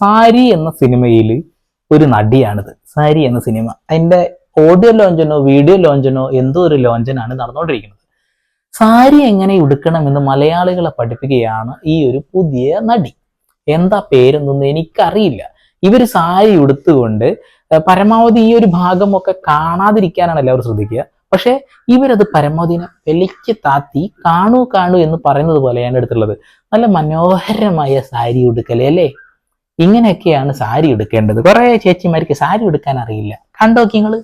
സാരി എന്ന സിനിമയിൽ ഒരു നടിയാണിത്. സാരി എന്ന സിനിമ. അതിന്റെ ഓഡിയോ ലോഞ്ചനോ വീഡിയോ ലോഞ്ചനോ എന്തോ ഒരു ലോഞ്ചനാണ് നടന്നുകൊണ്ടിരിക്കുന്നത്. സാരി എങ്ങനെ ഉടുക്കണം എന്ന് മലയാളികളെ പഠിപ്പിക്കുകയാണ് ഈ ഒരു പുതിയ നടി. എന്താ പേരെന്നൊന്നും എനിക്കറിയില്ല. ഇവർ സാരി ഉടുത്തുകൊണ്ട് പരമാവധി ഈ ഒരു ഭാഗമൊക്കെ കാണാതിരിക്കാനാണ് എല്ലാവരും ശ്രദ്ധിക്കുക. പക്ഷേ ഇവരത് പരമാവധിനെ വെളിക്ക് താത്തി കാണൂ കാണൂ എന്ന് പറയുന്നത് പോലെയാണ് എടുത്തുള്ളത് നല്ല മനോഹരമായ സാരി ഉടുക്കലേ അല്ലേ? ഇങ്ങനെയൊക്കെയാണ് സാരി എടുക്കേണ്ടത്. കുറെ ചേച്ചിമാർക്ക് സാരി എടുക്കാൻ അറിയില്ല. കണ്ടോക്കി നിങ്ങൾ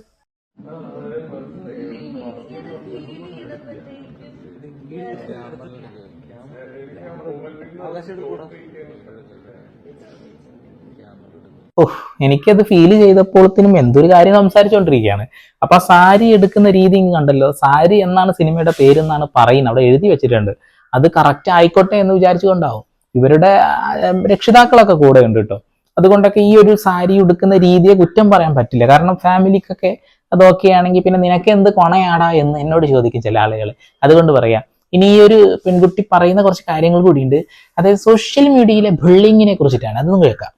ഓഹ് എനിക്കത് ഫീൽ ചെയ്തപ്പോഴത്തേനും എന്തൊരു കാര്യം സംസാരിച്ചുകൊണ്ടിരിക്കുകയാണ് അപ്പൊ സാരി എടുക്കുന്ന രീതി കണ്ടല്ലോ. സാരി എന്നാണ് സിനിമയുടെ പേര് എന്നാണ് പറയുന്നത്. അവിടെ എഴുതി വെച്ചിട്ടുണ്ട്. അത് കറക്റ്റ് ആയിക്കോട്ടെ എന്ന് വിചാരിച്ചുകൊണ്ടാവും. ഇവരുടെ രക്ഷിതാക്കളൊക്കെ കൂടെ ഉണ്ട് കേട്ടോ അതുകൊണ്ടൊക്കെ ഈ ഒരു സാരി ഉടുക്കുന്ന രീതിയെ കുറ്റം പറയാൻ പറ്റില്ല. കാരണം ഫാമിലിക്കൊക്കെ അതൊക്കെ ആണെങ്കിൽ പിന്നെ നിനക്ക് എന്ത് കൊണയാടാ എന്ന് എന്നോട് ചോദിക്കും ചില ആളുകൾ അതുകൊണ്ട് പറയാം. ഇനി ഈ ഒരു പെൺകുട്ടി പറയുന്ന കുറച്ച് കാര്യങ്ങൾ കൂടിയുണ്ട് അതായത് സോഷ്യൽ മീഡിയയിലെ ബുള്ളിങ്ങിനെ കുറിച്ചിട്ടാണ്. അതൊന്നും കേൾക്കാം.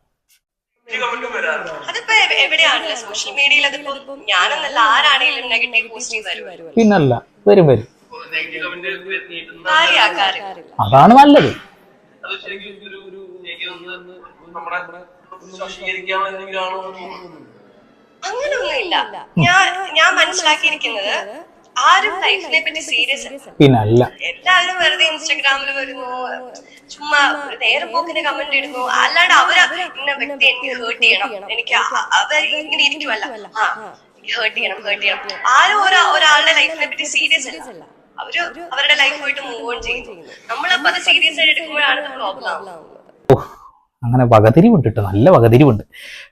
പിന്നല്ല വരും വരും. അതാണ് നല്ലത്. അത് ശരിക്കും ഒരു ഒരു നമ്മുടെ അങ്ങനൊന്നുമില്ല ഞാൻ ഞാൻ മനസ്സിലാക്കിയിരിക്കുന്നത് ആരും ലൈഫിനെ പറ്റി സീരിയസ് പിന്നല്ല. എല്ലാവരും വെറുതെ ഇൻസ്റ്റാഗ്രാമിൽ വരുന്നു ചുമ്മാ ഒരു നേരം പോക്കിന് കമന്റ് ഇടുന്നു. അല്ലാണ്ട് അവർ ഇന്ന വ്യക്തി എനിക്ക് ഹേർട്ട് ചെയ്യണം. എനിക്ക് അവർ ഇങ്ങനെ ഇരിക്കുമല്ല ഹേർട്ട് ചെയ്യണം ഹേർട്ട് ചെയ്യണം. ആരും ഒരാ ഒരാളുടെ ലൈഫിനെ പറ്റി സീരിയസ് അല്ല. അവർ അവരുടെ ലൈഫായിട്ട് മൂവ് ഓൺ ചെയ്യുന്നു നമ്മളപ്പോ അത് സീരിയസ് ആയിട്ട് എടുക്കുമ്പോഴാണ് ആവുന്നത്. അങ്ങനെ വകതിരിവുണ്ട് കേട്ടോ നല്ല വകതിരിവുണ്ട്.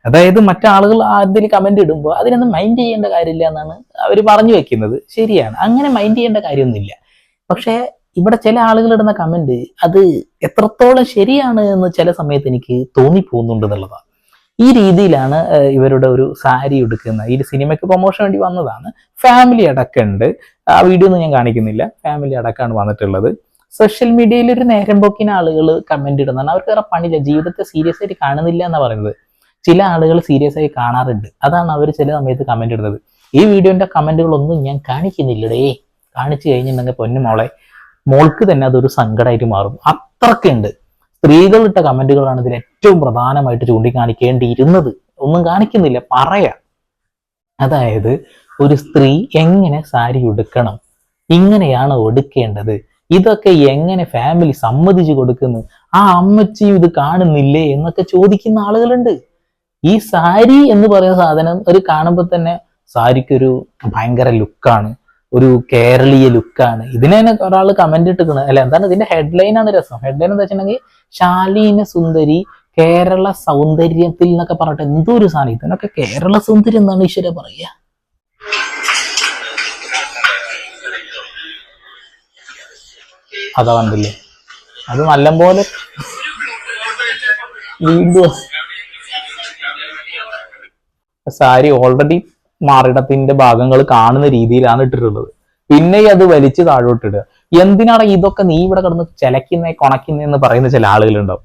അതായത് മറ്റാളുകൾ എന്തെങ്കിലും കമന്റ് ഇടുമ്പോൾ അതിനൊന്നും മൈൻഡ് ചെയ്യേണ്ട കാര്യമില്ല എന്നാണ് അവർ പറഞ്ഞു വെക്കുന്നത്. ശരിയാണ്. അങ്ങനെ മൈൻഡ് ചെയ്യേണ്ട കാര്യമൊന്നുമില്ല. പക്ഷേ ഇവിടെ ചില ആളുകൾ ഇടുന്ന കമന്റ് അത് എത്രത്തോളം ശരിയാണ് എന്ന് ചില സമയത്ത് എനിക്ക് തോന്നിപ്പോകുന്നുണ്ട് എന്നുള്ളതാണ്. ഈ രീതിയിലാണ് ഇവരുടെ ഒരു സാരി ഉടുക്കുന്നത്. ഈ സിനിമയ്ക്ക് പ്രൊമോഷൻ വേണ്ടി വന്നതാണ്. ഫാമിലി അടക്കമുണ്ട് ആ വീഡിയോ ഒന്നും ഞാൻ കാണിക്കുന്നില്ല. ഫാമിലി അടക്കമാണ് വന്നിട്ടുള്ളത്. സോഷ്യൽ മീഡിയയിൽ ഒരു നേരം പോക്കിന് ആളുകൾ കമന്റ് ഇടുന്നതാണ്. അവർക്ക് വേറെ പണിയില്ല. ജീവിതത്തെ സീരിയസ് ആയിട്ട് കാണുന്നില്ല എന്ന് പറയുന്നത്. ചില ആളുകൾ സീരിയസ് ആയി കാണാറുണ്ട്. അതാണ് അവർ ചില സമയത്ത് കമന്റ് ഇടുന്നത്. ഈ വീഡിയോന്റെ കമന്റുകളൊന്നും ഞാൻ കാണിക്കുന്നില്ലടേ. കാണിച്ചു കഴിഞ്ഞിട്ടുണ്ടെങ്കിൽ പൊന്നു മോളെ. മോൾക്ക് തന്നെ അതൊരു സങ്കടമായിട്ട് മാറും. അത്രക്കുണ്ട്. സ്ത്രീകൾ ഇട്ട കമന്റുകളാണ് ഇതിൽ ഏറ്റവും പ്രധാനമായിട്ട് ചൂണ്ടിക്കാണിക്കേണ്ടിയിരുന്നത്. ഒന്നും കാണിക്കുന്നില്ല പറയാം. അതായത് ഒരു സ്ത്രീ എങ്ങനെ സാരി ഉടുക്കണം ഇങ്ങനെയാണ് ഒടുക്കേണ്ടത് ഇതൊക്കെ എങ്ങനെ ഫാമിലി സമ്മതിച്ചു കൊടുക്കുന്നു ആ അമ്മച്ചിയും ഇത് കാണുന്നില്ലേ എന്നൊക്കെ ചോദിക്കുന്ന ആളുകളുണ്ട്. ഈ സാരി എന്ന് പറയുന്ന സാധനം ഒരു കാണുമ്പോൾ തന്നെ സാരിക്കൊരു ഭയങ്കര ലുക്കാണ് ഒരു കേരളീയ ലുക്കാണ്. ഇതിനെ ഒരാൾ കമന്റ് ഇട്ടിക്കണ് അല്ലെ എന്താണ് ഇതിന്റെ ഹെഡ്ലൈൻ ആണ് രസം. ഹെഡ്ലൈൻ എന്താ വെച്ചിട്ടുണ്ടെങ്കിൽ ശാലീന സുന്ദരി കേരള സൗന്ദര്യത്തിൽ എന്നൊക്കെ പറഞ്ഞിട്ട് എന്തോ ഒരു സാധനം. ഇതിനൊക്കെ കേരള സുന്ദരി എന്നാണ് ഈശ്വര പറയുക. അതാ കണ്ടില്ലേ? അത് നല്ലപോലെ വീണ്ടും സാരി ഓൾറെഡി മാറിടത്തിന്റെ ഭാഗങ്ങൾ കാണുന്ന രീതിയിലാണ് ഇട്ടിട്ടുള്ളത്. പിന്നെ അത് വലിച്ചു താഴോട്ടിടുക. എന്തിനാണ് ഇതൊക്കെ നീ ഇവിടെ കിടന്ന് ചിലക്കുന്നേ കൊണക്കുന്ന എന്ന് പറയുന്ന ചില ആളുകളുണ്ടാവും.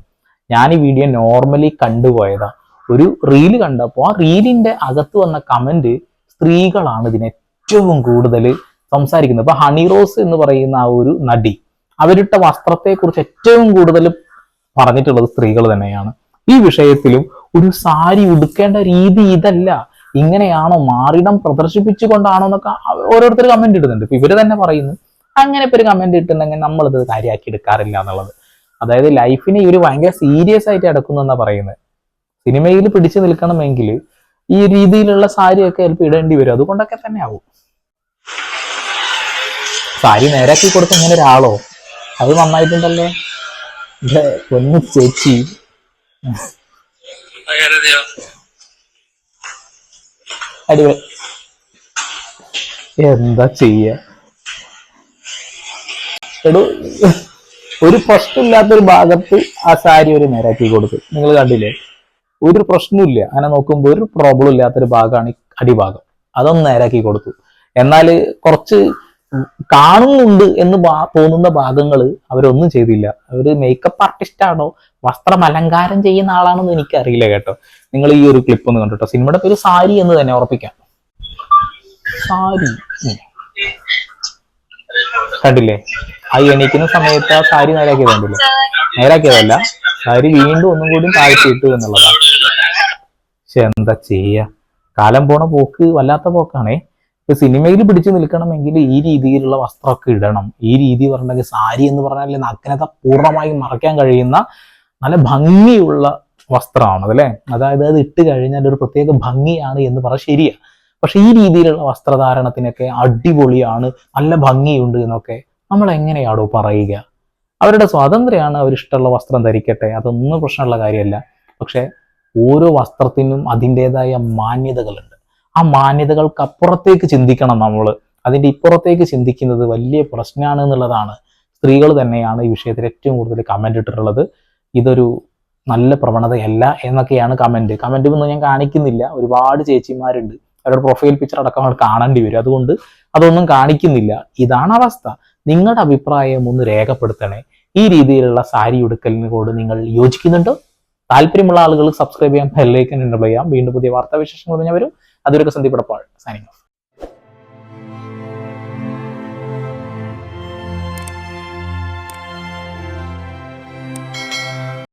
ഞാൻ ഈ വീഡിയോ നോർമലി കണ്ടുപോയതാ ഒരു റീൽ കണ്ടപ്പോൾ ആ റീലിന്റെ അകത്ത് വന്ന കമന്റ് സ്ത്രീകളാണ് ഇതിന് ഏറ്റവും കൂടുതൽ സംസാരിക്കുന്നത്. ഇപ്പൊ ഹണി റോസ് എന്ന് പറയുന്ന ആ ഒരു നടി അവരിട്ട വസ്ത്രത്തെ കുറിച്ച് ഏറ്റവും കൂടുതൽ പറഞ്ഞിട്ടുള്ളത് സ്ത്രീകൾ തന്നെയാണ്. ഈ വിഷയത്തിലും ഒരു സാരി ഉടുക്കേണ്ട രീതി ഇതല്ല. ഇങ്ങനെയാണോ മാറിടം പ്രദർശിപ്പിച്ചുകൊണ്ടാണോ എന്നൊക്കെ ഓരോരുത്തർ കമന്റ് ഇടുന്നുണ്ട്. ഇപ്പൊ ഇവർ തന്നെ പറയുന്നു. അങ്ങനെ ഇപ്പൊ ഒരു കമന്റ് ഇട്ടുണ്ടെങ്കിൽ നമ്മളിത് കാര്യമാക്കി എടുക്കാറില്ല എന്നുള്ളത്. അതായത് ലൈഫിനെ ഇവർ ഭയങ്കര സീരിയസ് ആയിട്ട് എടുക്കുന്നു എന്നാ പറയുന്നത്. സിനിമയിൽ പിടിച്ചു നിൽക്കണമെങ്കിൽ ഈ രീതിയിലുള്ള സാരിയൊക്കെ ചിലപ്പോൾ ഇടേണ്ടി വരും. അതുകൊണ്ടൊക്കെ തന്നെ ആവും. സാരി നേരാക്കി കൊടുത്ത ഇങ്ങനെ ഒരാളോ? അത് നന്നായിട്ടുണ്ടല്ലോ. പൊന്നു ചേച്ചി. അടിപൊളി. എന്താ ചെയ്യ? എടോ ഒരു പ്രശ്നമില്ലാത്തൊരു ഭാഗത്ത് ആ സാരി ഒരു നേരാക്കി കൊടുത്തു നിങ്ങൾ കണ്ടില്ലേ? ഒരു പ്രശ്നമില്ല അങ്ങനെ നോക്കുമ്പോൾ ഒരു പ്രോബ്ലം ഇല്ലാത്തൊരു ഭാഗമാണ് ഈ അടിഭാഗം. അതൊന്ന് നേരാക്കി കൊടുത്തു. എന്നാൽ കുറച്ച് കാണുന്നുണ്ട് എന്ന് തോന്നുന്ന ഭാഗങ്ങൾ അവരൊന്നും ചെയ്തില്ല. അവർ മേക്കപ്പ് ആർട്ടിസ്റ്റ് ആണോ? വസ്ത്രം അലങ്കാരം ചെയ്യുന്ന ആളാണെന്ന് എനിക്കറിയില്ല കേട്ടോ. നിങ്ങൾ ഈ ഒരു ക്ലിപ്പ് ഒന്ന് കണ്ടോ സിനിമയുടെ പേര് സാരി എന്ന് തന്നെ ഉറപ്പിക്കാം. സാരി. കണ്ടില്ലേ? ആ എണീക്കുന്ന സമയത്ത് ആ സാരി നേരാക്കിയത് കണ്ടില്ലേ? നേരാക്കിയതല്ല. സാരി വീണ്ടും ഒന്നും കൂടി താഴ്ത്തിയിട്ടു എന്നുള്ളതാണ് പക്ഷെ എന്താ ചെയ്യാ? കാലം പോണ പോക്ക് വല്ലാത്ത പോക്കാണേ. ഇപ്പൊ സിനിമയിൽ പിടിച്ചു നിൽക്കണമെങ്കിൽ ഈ രീതിയിലുള്ള വസ്ത്രമൊക്കെ ഇടണം. ഈ രീതി പറഞ്ഞെങ്കിൽ സാരി എന്ന് പറഞ്ഞാൽ നഗ്നത പൂർണമായും മറയ്ക്കാൻ കഴിയുന്ന നല്ല ഭംഗിയുള്ള വസ്ത്രമാണ് അതല്ലേ അതായത് അത് ഇട്ട് കഴിഞ്ഞാൽ ഒരു പ്രത്യേക ഭംഗിയാണ് എന്ന് പറഞ്ഞാൽ ശരിയാ. പക്ഷെ ഈ രീതിയിലുള്ള വസ്ത്രധാരണത്തിനൊക്കെ അടിപൊളിയാണ് നല്ല ഭംഗിയുണ്ട് എന്നൊക്കെ നമ്മൾ എങ്ങനെയാണോ പറയുക. അവരുടെ സ്വാതന്ത്ര്യമാണ് അവരിഷ്ടമുള്ള വസ്ത്രം ധരിക്കട്ടെ അതൊന്നും പ്രശ്നമുള്ള കാര്യമല്ല. പക്ഷെ ഓരോ വസ്ത്രത്തിനും അതിന്റെതായ മാന്യതകളുണ്ട്. ആ മാന്യതകൾക്ക് അപ്പുറത്തേക്ക് ചിന്തിക്കണം നമ്മൾ അതിന്റെ ഇപ്പുറത്തേക്ക് ചിന്തിക്കുന്നത് വലിയ പ്രശ്നമാണ് എന്നുള്ളതാണ് സ്ത്രീകൾ തന്നെയാണ് ഈ വിഷയത്തിൽ ഏറ്റവും കൂടുതൽ കമന്റ് ഇട്ടിട്ടുള്ളത്. ഇതൊരു നല്ല പ്രവണതയല്ല എന്നൊക്കെയാണ് കമന്റ് കമന്റ് ഒന്നും ഞാൻ കാണിക്കുന്നില്ല. ഒരുപാട് ചേച്ചിമാരുണ്ട്. അവരുടെ പ്രൊഫൈൽ പിക്ചർ അടക്കം അവർ കാണേണ്ടി വരും. അതുകൊണ്ട് അതൊന്നും കാണിക്കുന്നില്ല. ഇതാണ് അവസ്ഥ. നിങ്ങളുടെ അഭിപ്രായം ഒന്ന് രേഖപ്പെടുത്തണേ. ഈ രീതിയിലുള്ള സാരി ഉടുക്കലിനോട് നിങ്ങൾ യോജിക്കുന്നുണ്ടോ? താല്പര്യമുള്ള ആളുകൾ സബ്സ്ക്രൈബ് ചെയ്യാൻ ബെല്ലൈക്കൻ എനേബിൾ ചെയ്യാം. വീണ്ടും പുതിയ വാർത്താവിശേഷങ്ങൾ ഞാൻ വരും. അതൊരു സന്ധിപ്പെടപ്പാൾ സൈനിങ് ഓഫ്